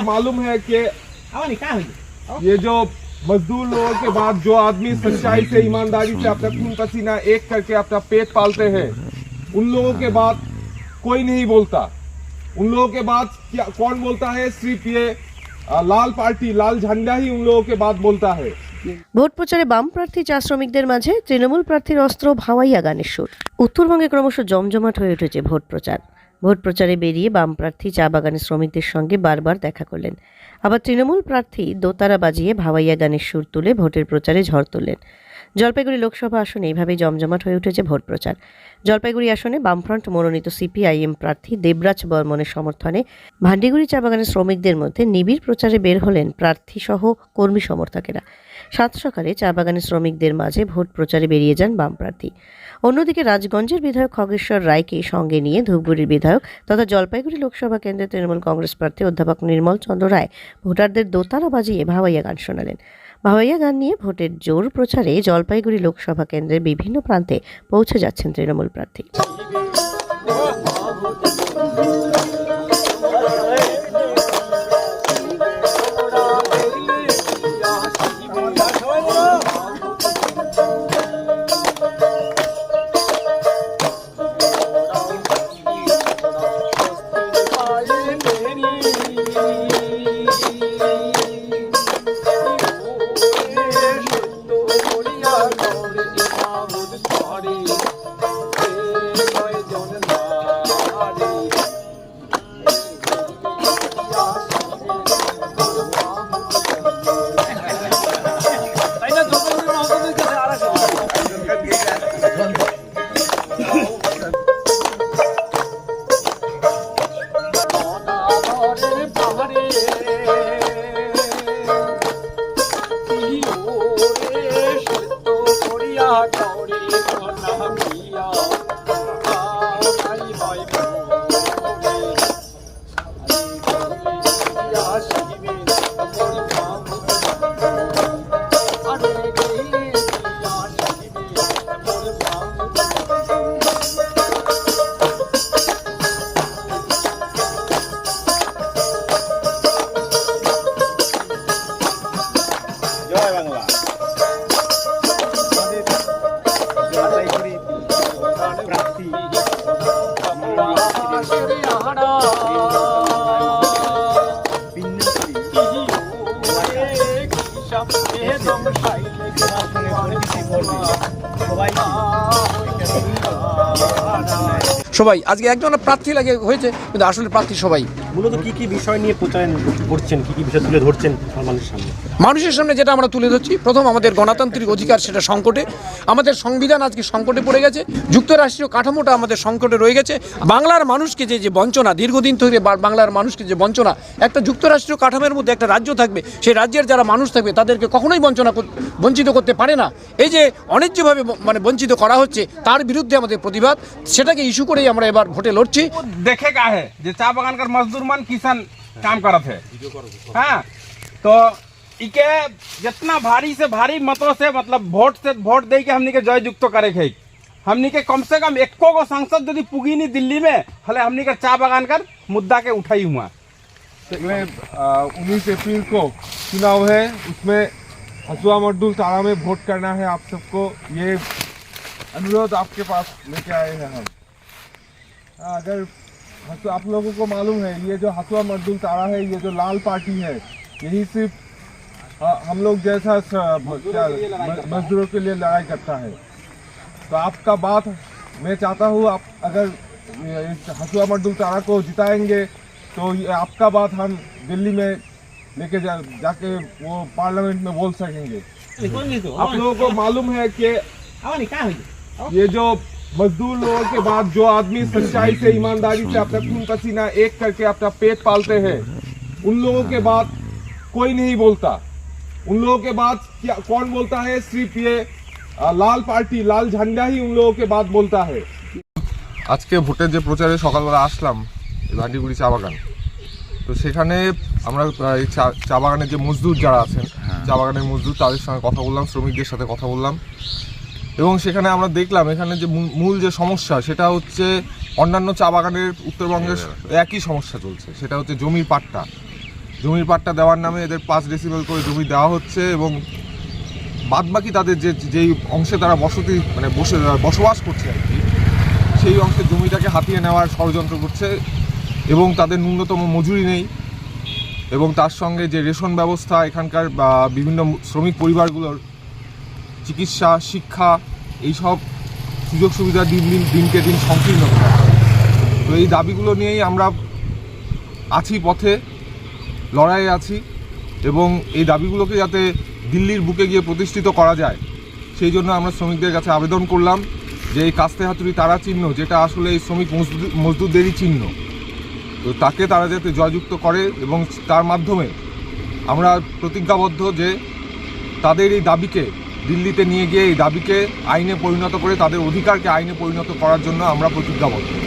आप लोगों को मालूम है कि ये जो मजदूर लोगों के बाद जो आदमी सच्चाई से ईमानदारी से अपना खून पसीना एक करके अपना पेट पालते हैं उन लोगों के बाद कोई नहीं बोलता उन लोगों के बाद क्या कौन बोलता है सिर्फ ये अ, लाल पार्टी लाल झंडा ही उन लोगों के बाद बोलता है ভোট প্রচারে বাম প্রার্থী চা শ্রমিকদের মাঝে তৃণমূল প্রার্থীর অস্ত্র ভাওয়াইয়া গানের সুর উত্তরবঙ্গে ক্রমশ জমজমাট হয়ে উঠেছে ভোট প্রচার ভোট প্রচারে বেরিয়ে বাম প্রার্থী চা বাগানের শ্রমিকদের সঙ্গে বারবার দেখা করলেন। আবার তৃণমূল প্রার্থী দোতারা বাজিয়ে ভাওয়াইয়া গানের সুর তুলে ভোটের প্রচারে ঝড় তুললেন। জলপাইগুড়ি লোকসভা আসনে এইভাবেই জমজমাট হয়ে উঠেছে ভোট প্রচার। জলপাইগুড়ি আসনে বামফ্রন্ট মনোনীত সিপিআইএম প্রার্থী দেবরাজ বর্মনের সমর্থনে ভান্ডিগুড়ি চা বাগানের শ্রমিকদের মধ্যে নিবিড় প্রচারে বের হলেন প্রার্থী সহ কর্মী সমর্থকেরা। সাত সকালে চা বাগানের শ্রমিকদের মাঝে ভোট প্রচারে বেরিয়ে যান বাম প্রার্থী। অন্যদিকে রাজগঞ্জের বিধায়ক খগেশ্বর রায়কে সঙ্গে নিয়ে ধূপগুড়ির বিধায়ক তথা জলপাইগুড়ি লোকসভা কেন্দ্রের তৃণমূল কংগ্রেস প্রার্থী অধ্যাপক নির্মল চন্দ্র রায় ভোটারদের দোতারা বাজিয়ে ভাওয়াইয়া গান শোনালেন। ভাওয়াইয়া গান নিয়ে ভোটের জোর প্রচারে জলপাইগুড়ি লোকসভা কেন্দ্রের বিভিন্ন প্রান্তে পৌঁছে যাচ্ছেন তৃণমূল প্রার্থী। রাখ সবাই। আজকে একজন প্রার্থী লাগে হয়েছে কিন্তু আসলে প্রার্থী সবাই। মূলত কি কি বিষয় নিয়ে প্রচারণ করছেন? কি কি বিষয় তুলে ধরছেন মানুষের সামনে? মানুষের সামনে যেটা আমরা তুলে ধরছি প্রথম আমাদের গণতান্ত্রিক অধিকার সেটা সংকটে আমাদের সংবিধান আজকে সংকটে পড়ে গেছে যুক্তরাষ্ট্রীয় কাঠামোটা আমাদের সংকটে রয়ে গেছে বাংলার মানুষকে যে যে বঞ্চনা দীর্ঘদিন ধরে বাংলার মানুষকে যে বঞ্চনা একটা যুক্তরাষ্ট্রীয় কাঠামোর মধ্যে একটা রাজ্য থাকবে সেই রাজ্যের যারা মানুষ থাকবে তাদেরকে কখনোই বঞ্চনা বঞ্চিত করতে পারে না। এই যে অন্যায্যভাবে মানে বঞ্চিত করা হচ্ছে তার বিরুদ্ধে আমাদের প্রতিবাদ সেটাকে ইস্যু করেই আমরা এবার ভোটে লড়ছি। দেখে কাহে যে চা বাগানকার মজদুর कर मजदूर मन किसान काम करत है। हाँ। तो इके जितना भारी से भारी मतों से मतलब वोट से वोट दे के हमनी के जय युक्त करे के हमनी के कम से कम एको गो सांसद यदि पुगी नहीं दिल्ली में हले हमनी के चा बगान कर मुद्दा के उठाई हुआ। उन्नीस अप्रैल को चुनाव है उसमें हसुआ मड्डूल तारा में वोट करना है आप सबको। ये अनुरोध आपके पास लेके आए हैं हम। हाँ, अगर हसु- आप लोगों को मालूम है ये जो हसुआ मड्डूल तारा है ये जो लाल पार्टी है यही सिर्फ़ हाँ, हम लोग जैसा मजदूरों के लिए लड़ाई करता है। तो आपका बात मैं चाहता हूँ आप अगर इस हसुआ मड्डूल तारा को जिताएँगे तो ये आपका बात हम दिल्ली में लेके जा जाके वो पार्लियामेंट में बोल सकेंगे। आप लोगों को मालूम है कि ये जो मजदूर लोगों के बाद जो आदमी सच्चाई से ईमानदारी से अपना खून पसीना एक करके अपना पेट पालते हैं उन लोगों के बाद कोई नहीं बोलता उन लोगों के बाद क्या कौन बोलता है सिर्फ ये अ, लाल पार्टी लाल झंडा ही उन लोगों के बाद बोलता है আজকে ভোটের যে প্রচারে সকালবেলা আসলাম ভান্ডিগুড়ি চা বাগান তো সেখানে আমরা আহ, এই চা চা বাগানের যে মজদুর যারা আছেন চা বাগানের মজদুর তাদের সঙ্গে কথা বললাম শ্রমিকদের সাথে কথা বললাম এবং সেখানে আমরা দেখলাম এখানে যে মূল- যে সমস্যা সেটা হচ্ছে অন্যান্য চা বাগানের উত্তরবঙ্গের একই সমস্যা চলছে। সেটা হচ্ছে জমির পাট্টা। জমির পাট্টা দেওয়ার নামে এদের পাঁচ ডেসিবেল করে জমি দেওয়া হচ্ছে এবং বাদবাকি তাদের যে যেই অংশে তারা বসতি মানে বসে বসবাস করছে আর কি সেই অংশে জমিটাকে হাতিয়ে নেওয়ার ষড়যন্ত্র করছে এবং তাদের ন্যূনতম মজুরি নেই এবং তার সঙ্গে যে রেশন ব্যবস্থা এখানকার বিভিন্ন শ্রমিক পরিবারগুলোর চিকিৎসা, শিক্ষা, এইসব সুযোগ সুবিধা দিন দিন, দিনকে দিন সংকীর্ণ। তো এই দাবিগুলো নিয়েই আমরা আছি পথে, লড়াইয়ে আছি এবং এই দাবিগুলোকে যাতে দিল্লির বুকে গিয়ে প্রতিষ্ঠিত করা যায়, সেই জন্য আমরা শ্রমিকদের কাছে আবেদন করলাম যে এই কাস্তে হাতুড়ি তারা চিহ্ন, যেটা আসলে এই শ্রমিক মজদুর- মজদুরদেরই চিহ্ন, তো তাকে তারা যাতে জয়যুক্ত করে এবং তার মাধ্যমে আমরা প্রতিজ্ঞাবদ্ধ যে তাদের এই দাবিকে দিল্লিতে নিয়ে গিয়ে এই দাবিকে আইনে পরিণত করে, তাদের অধিকারকে আইনে পরিণত করার জন্য আমরা প্রতিজ্ঞাবদ্ধ।